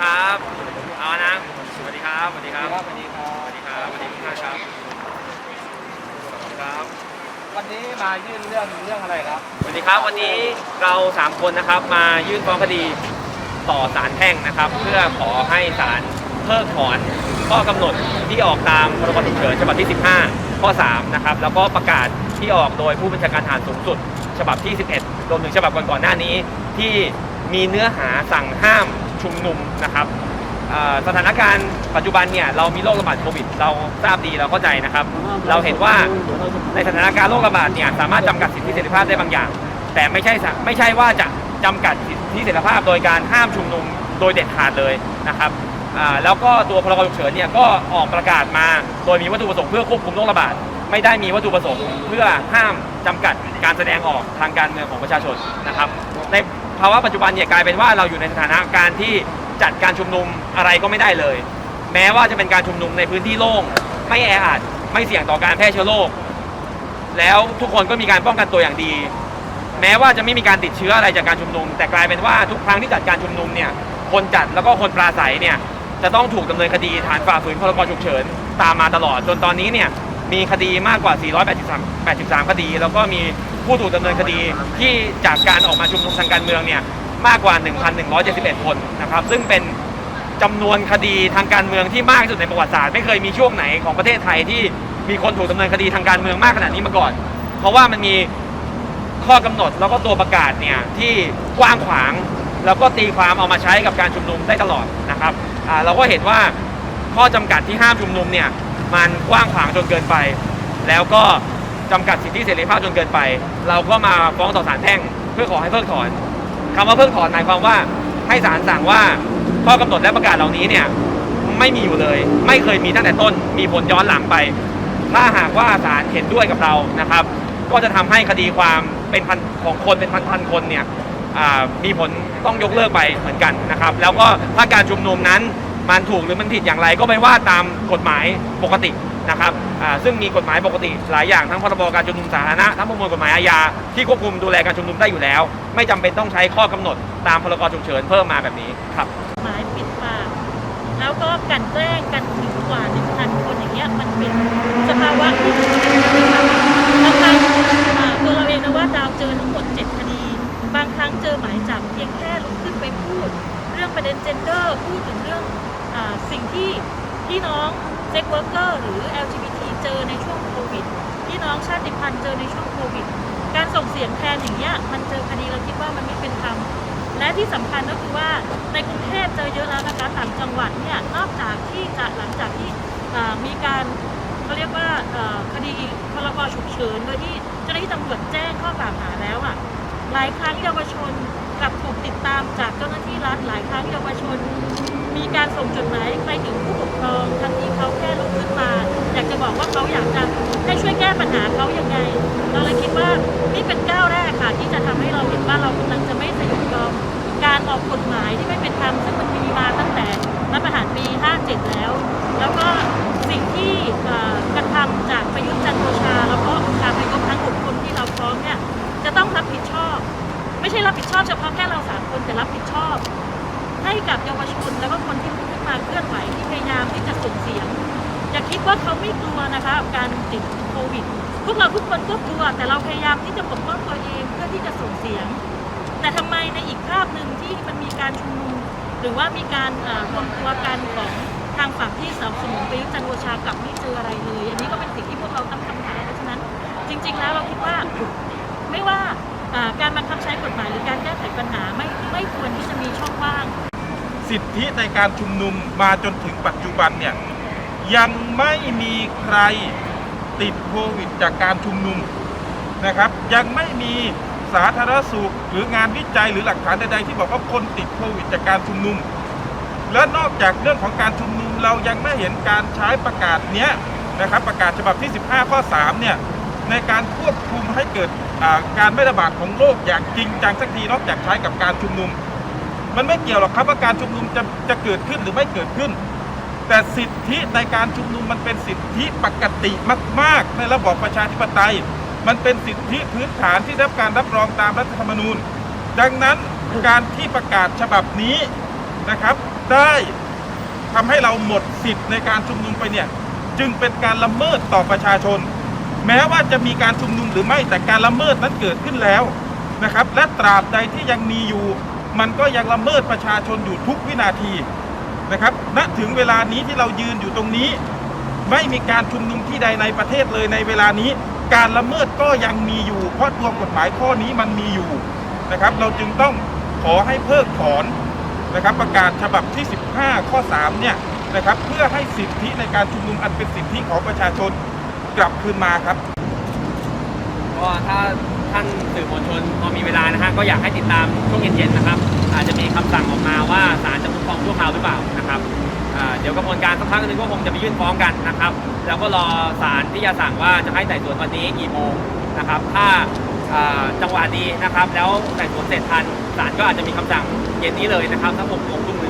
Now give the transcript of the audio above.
ครับเอานะสวัสดีครับสวัสดีครับสวัสดีครับสวัสดีครับสวัสดีทุกท่านครับครับวันนี้มายื่นเรื่องเรื่องอะไรครับสวัสดีครับวันนี้เรา3คนนะครับมายื่นฟ้องคดีต่อศาลแพ่งนะครับ เพื่อขอให้ศาลเพิกถอนข้อกำหนดที่ออกตามพรบฉุกเฉินฉบับที่ 15 ข้อ 3 นะครับ แล้วก็ประกาศที่ออกโดยผู้บัญชาการทหารสูงสุด ฉบับที่ 11 รวมถึงฉบับก่อนๆหน้านี้ ที่มีเนื้อหาสั่งห้าม ชุมนุมนะครับสถานการณ์ปัจจุบันเนี่ยเรามีโรคระบาดโควิด เราทราบดีเราเข้าใจนะครับ เราเห็นว่าในสถานการณ์โรคระบาดเนี่ยสามารถจำกัดสิทธิเสรีภาพได้บางอย่าง แต่ไม่ใช่ไม่ใช่ว่าจะจำกัดสิทธิเสรีภาพ โดยการห้ามชุมนุมโดยเด็ดขาดเลยนะครับแล้วก็ตัวพรกฉุกเฉินเนี่ยก็ออกประกาศมา โดยมีวัตถุประสงค์เพื่อควบคุมโรคระบาดไม่ได้มีวัตถุประสงค์เพื่อห้ามจำกัดการแสดงออกทางการเมืองของประชาชนนะครับใน ภาวะปัจจุบันเนี่ยกลายเป็นว่าเราอยู่ในสถานการณ์ที่จัดการชุมนุมอะไรก็ไม่ได้เลย แม้ว่าจะเป็นการชุมนุมในพื้นที่โล่งไม่แออัดไม่เสี่ยงต่อการแพร่เชื้อโรคแล้วทุกคนก็มีการป้องกันตัวอย่างดี แม้ว่าจะไม่มีการติดเชื้ออะไรจากการชุมนุม แต่กลายเป็นว่าทุกครั้งที่จัดการชุมนุมเนี่ยคนจัดแล้วก็คนปราศัยเนี่ยจะต้องถูกดำเนินคดีฐานฝ่าฝืนพรกฉุกเฉินตามมาตลอดจนตอนนี้เนี่ย มีคดีมากกว่า 483 83 คดี แล้วก็มีผู้ถูกดำเนินคดีที่จากการออกมาชุมนุมทางการเมืองเนี่ยมากกว่า 1,171 คนนะครับ ซึ่งเป็นจำนวนคดีทางการเมืองที่มากที่สุดในประวัติศาสตร์ไม่เคยมีช่วงไหนของประเทศไทยที่มีคนถูกดำเนินคดีทางการเมืองมากขนาดนี้มาก่อน เพราะว่ามันมีข้อกำหนดแล้วก็ตัวประกาศเนี่ยที่กว้างขวาง แล้วก็ตีความเอามาใช้กับการชุมนุมได้ตลอดนะครับเราก็เห็นว่าข้อจำกัดที่ห้ามชุมนุมเนี่ย มันกว้างขวางจนเกินไป แล้วก็จำกัดสิทธิเสรีภาพจนเกินไป เราก็มาฟ้องต่อศาลแพ่ง เพื่อขอให้เพิกถอนคำว่าเพิกถอนหมายความว่าให้ศาลสั่งว่าข้อกำหนดและประกาศเหล่านี้เนี่ยไม่มีอยู่เลย ไม่เคยมีตั้งแต่ต้น มีผลย้อนหลังไป ถ้าหากว่าศาลเห็นด้วยกับเรานะครับ ก็จะทำให้คดีความเป็นพันของคนเป็นพันๆคนเนี่ยมีผลต้องยกเลิกไปเหมือนกันนะครับ แล้วก็ถ้าการชุมนุมนั้น มันถูกหรือมันผิดอย่างไรก็ไปว่าตามกฎหมายปกตินะครับซึ่งมีกฎหมายปกติหลายอย่างทั้งพรบการชุมนุมสาธารณะทั้งประมวลกฎหมายอาญาที่ควบคุมดูแลการชุมนุมได้อยู่แล้ว ไม่จำเป็นต้องใช้ข้อกำหนดตามพรกฉุกเฉินเพิ่มมาแบบนี้ครับหมายปิดปากแล้วก็กันแกล้งกันถึงกว่าหนึ่งพันคนอย่างเงี้ยมันเป็นสภาวะที่บางครั้งตัวเราเองนะว่าดาวเจอทั้งหมด7คดี บางครั้งเจอหมายจับเพียงแค่ลุกขึ้นไปพูด เรื่องประเด็นเจนเดอร์พูดถึงเรื่อง สิ่งที่พี่น้องเซ็กเวิร์กเกอร์หรือ LGBT เจอในช่วงโควิดพี่น้องชาติพันธุ์เจอในช่วงโควิด การส่งเสียงแทนอย่างเงี้ยมันเจอคดีเราคิดว่ามันไม่เป็นธรรมและที่สำคัญก็คือว่าในกรุงเทพเจอเยอะแล้วนะคะต่างจังหวัดเนี่ยนอกจากที่จะหลังจากที่มีการเขาเรียกว่าคดีพรกฉุกเฉินโดยที่เจ้าหน้าที่ตำรวจแจ้งข้อกล่าวหาแล้วอะหลายครั้งเยาวชนกลับถูกติดตามจากเจ้าหน้าที่รัฐหลายครั้งเยาวชน มีการส่งจดหมายไปถึงผู้ปกครองทั้งที่เขาแค่ลุกขึ้นมา อยากจะบอกว่าเขาอยากจะให้ช่วยแก้ปัญหาเขายังไง เราเลยคิดว่านี่เป็นก้าวแรกค่ะที่จะทำให้เราเห็นว่าเรากำลังจะไม่สยบยอมการออกกฎหมายที่ไม่เป็นธรรมซึ่งมันมีมาตั้งแต่รัฐประหารปี 57 แล้ว แล้วก็สิ่งที่กระทำจากประยุทธ์จันทร์โอชา แล้วก็องค์การนายกทั้ง6คนที่เราฟ้องเนี่ยจะต้องรับผิดชอบ ไม่ใช่รับผิดชอบเฉพาะแค่เราสามคนแต่รับผิดชอบ ให้กับเยาวชนแล้วก็คนที่ลุกขึ้นมาเคลื่อนไหวที่พยายามที่จะส่งเสียง อย่าคิดว่าเขาไม่กลัวนะคะการติดโควิด พวกเราทุกคนก็กลัว แต่เราพยายามที่จะปกป้องตัวเองเพื่อที่จะส่งเสียง แต่ทำไมในอีกภาพหนึ่งที่มันมีการชุมนุมหรือว่ามีการรวมตัวกันของทางฝั่งที่สนับสนุนประยุทธ์จันทร์โอชากลับไม่เจออะไรเลยอันนี้ก็เป็นสิ่งที่พวกเราตั้งคำถามเพราะฉะนั้น จริง ๆ แล้วเราคิดว่าไม่ว่าอ่าการบังคับใช้กฎหมายหรือการแก้ไขปัญหาไม่ไม่ควรที่จะมีช่องว่าง สิทธิในการชุมนุมมาจนถึงปัจจุบันเนี่ยยังไม่มีใครติดโควิดจากการชุมนุมนะครับ ยังไม่มีสาธารณสุขหรืองานวิจัยหรือหลักฐานใดๆที่บอกว่าคนติดโควิดจากการชุมนุม และนอกจากเรื่องของการชุมนุมเรายังไม่เห็นการใช้ประกาศเนี้ยนะครับประกาศฉบับที่ 15 ข้อ 3 เนี่ยในการควบคุมให้เกิดการไม่ระบาดของโรคอย่างจริงจังสักทีนอกจากใช้กับการชุมนุม มันไม่เกี่ยวหรอกครับว่าการชุมนุมจะจะเกิดขึ้นหรือไม่เกิดขึ้น แต่สิทธิในการชุมนุมมันเป็นสิทธิปกติมาก ๆ ในระบอบประชาธิปไตย มันเป็นสิทธิพื้นฐานที่ได้รับการรับรองตามรัฐธรรมนูญ ดังนั้นการที่ประกาศฉบับนี้นะครับ ได้ทำให้เราหมดสิทธิ์ในการชุมนุมไปเนี่ยจึงเป็นการละเมิดต่อประชาชน แม้ว่าจะมีการชุมนุมหรือไม่แต่การละเมิดนั้นเกิดขึ้นแล้วนะครับ และตราบใดที่ยังมีอยู่ มันก็ยังละเมิดประชาชนอยู่ทุกวินาทีนะครับ ณ ถึงเวลานี้ที่เรายืนอยู่ตรงนี้ ไม่มีการชุมนุมที่ใดในประเทศเลยในเวลานี้ การละเมิดก็ยังมีอยู่ เพราะตัวกฎหมายข้อนี้มันมีอยู่นะครับ เราจึงต้องขอให้เพิกถอนนะครับประกาศฉบับที่ 15 ข้อ 3 เนี่ยนะครับ เพื่อให้สิทธิในการชุมนุมอันเป็นสิทธิของประชาชนกลับคืนมาครับก็ถ้า ท่านสื่อมวลชนพอมีเวลานะฮะก็อยากให้ติดตามช่วงเย็นๆนะครับ อาจจะมีคำสั่งออกมาว่าศาลจะคุ้มครองชั่วคราวหรือเปล่านะครับเดี๋ยวกระบวนการสักพักหนึงก็คงจะไปยื่นฟ้องกันนะครับแล้วก็รอศาลที่จะสั่งว่าจะให้ไต่สวนวันนี้กี่โมงนะครับถ้าจังหวะดีนะครับ แล้วไต่สวนเสร็จทันศาลก็อาจจะมีคำสั่งเย็นนี้เลยนะครับถ้าผมลงทุ่มหนึ่งครับ